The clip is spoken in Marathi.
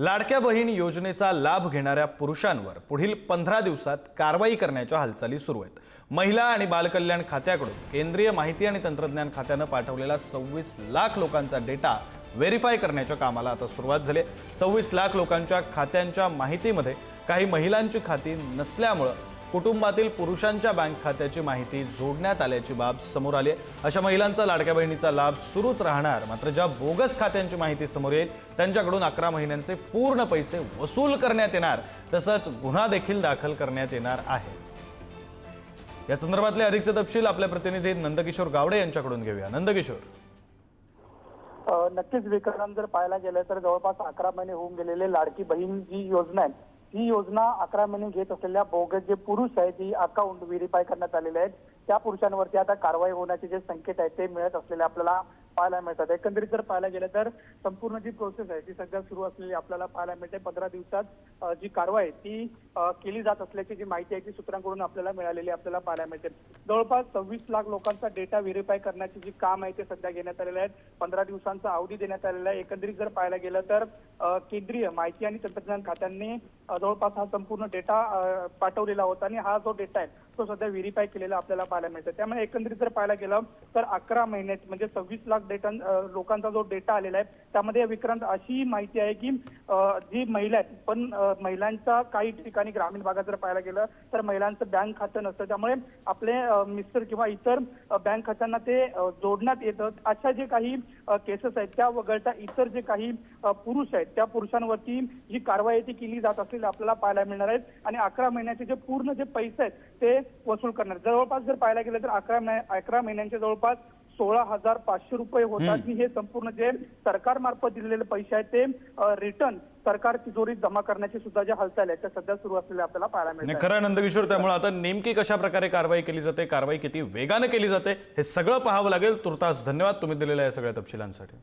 लाडक्या बहीण योजनेचा लाभ घेणाऱ्या पुरुषांवर पुढील पंधरा दिवसात कारवाई करण्याच्या हालचाली सुरू आहेत. महिला आणि बालकल्याण खात्याकडून केंद्रीय माहिती आणि तंत्रज्ञान खात्यानं पाठवलेला सव्वीस लाख लोकांचा डेटा व्हेरीफाय करण्याच्या कामाला आता सुरुवात झाली सव्वीस लाख लोकांच्या खात्यांच्या माहितीमध्ये काही महिलांची खाती नसल्यामुळं कुटुंबातील पुरुषांच्या बँक खात्याची माहिती जोडण्यात आल्याची बाब समोर आली आहे. अशा महिलांचा लाडक्या बहिणीचा लाभ सुरूच राहणार. मात्र ज्या बोगस खात्यांची माहिती समोर येईल त्यांच्याकडून अकरा महिन्यांचे पूर्ण पैसे वसूल करण्यात येणार. तसंच गुन्हा देखील दाखल करण्यात येणार आहे. या संदर्भातले अधिकचे तपशील आपल्या प्रतिनिधी नंदकिशोर गावडे यांच्याकडून घेऊया. नंदकिशोर. नक्कीच विक्रम जर पाहायला गेलं तर जवळपास अकरा महिने होऊन गेलेले लाडकी बहीण जी योजना आहे ही योजना अकरा महिने घेत असलेल्या बोगस जे पुरुष आहेत जी अकाउंट व्हेरीफाय करण्यात आलेले आहेत त्या पुरुषांवरती आता कारवाई होण्याचे जे संकेत आहेत ते मिळत असलेले आपल्याला पाहायला मिळतात. एकंदरीत जर पाहायला गेलं तर संपूर्ण जी प्रोसेस आहे ती सध्या सुरू असलेली आपल्याला पाहायला मिळते पंधरा दिवसात जी कारवाई आहे ती केली जात असल्याची जी माहिती आहे ती सूत्रांकडून आपल्याला मिळालेली आपल्याला पाहायला मिळते. जवळपास सव्वीस लाख लोकांचा डेटा व्हेरीफाय करण्याचे जे काम आहे ते सध्या घेण्यात आलेलं आहे पंधरा दिवसांचा अवधी देण्यात आलेला आहे. एकंदरीत जर पाहायला गेलं तर केंद्रीय माहिती आणि तंत्रज्ञान खात्यांनी जवळपास हा संपूर्ण डेटा पाठवलेला होता आणि हा जो डेटा आहे तो सध्या व्हेरीफाय केलेला आपल्याला पाहायला मिळतो. त्यामुळे एकंदरीत जर पाहायला गेलं तर अकरा महिन्यात म्हणजे सव्वीस लाख डेटा लोकांचा जो डेटा आलेला आहे त्यामध्ये विक्रांत अशी माहिती आहे की जी महिला आहेत पण महिलांचा काही ठिकाणी ग्रामीण भागात जर पाहायला गेलं तर महिलांचं बँक खातं नसतं. त्यामुळे आपले मिस्टर किंवा इतर बँक खात्यांना ते जोडण्यात येतं अशा जे काही केसेस आहेत त्या वगळता इतर जे काही पुरुष आहेत त्या पुरुषांवरती जी कारवाई ती केली जात असलेली आपल्याला पाहायला मिळणार आहेत आणि अकरा महिन्याचे जे पूर्ण जे पैसे आहेत ते वसूल करणार. जवळपास जर पाहायला गेलं तर अकरा अकरा महिन्यांच्या जवळपास सोळा हजार पाचशे रुपये होतात. आणि हे संपूर्ण जे सरकारमार्फत दिलेले पैसे आहेत ते रिटर्न सरकार तिजोरीत जमा करण्याची सुद्धा ज्या हालचाली आहेत त्या सध्या सुरू असलेल्या आपल्याला पाहायला नाही मिळतात खरं नंदकिशोर त्यामुळे आता नेमकी कशा प्रकारे कारवाई केली जाते कारवाई किती वेगाने केली जाते हे सगळं पाहावं लागेल. तुर्तास धन्यवाद तुम्ही दिलेल्या या सगळ्या तपशिलांसाठी.